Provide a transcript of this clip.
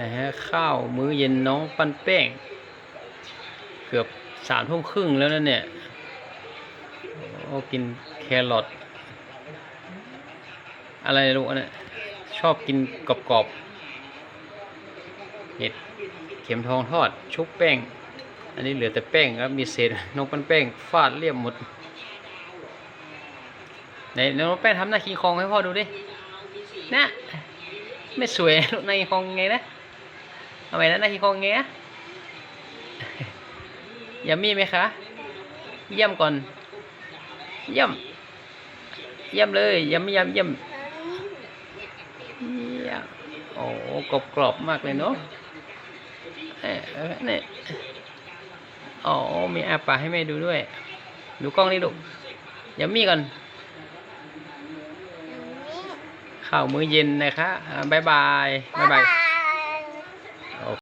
นะฮะข้าวมื้อเย็นน้องปั้นแป้ง เกือบสามทุ่มครึ่งแล้วนะเนี่ยโอ้กินแครอทอะไรลูกอันเนี่ยชอบกินกรอบๆเห็ดเข็มทองทอด ชุบแป้ง อันนี้เหลือแต่แป้งครับมีเศษน้องปั้นแป้งฟาดเรียบหมดไหนน้องแป้งทำหน้าคิงคองให้พ่อดูดินะไม่สวยลูกหน้าคิงคองไงนะ ทำไมนะน้าคิคองไงอะยยำมีไหมคะ เยี่ยมก่อน เยี่ยม เยี่ยมเลยยำไม่ยำเยี่ยมเยี่ยมโอ้กรอบกรอบๆมากเลยเนาะเนี่ยอ๋อมีอาปากให้แม่ดูด้วย ดูกล้องนี่ลูยำมีก่อนข้าวมื้อเย็นนะคะอ่าบ๊ายบายบายบาย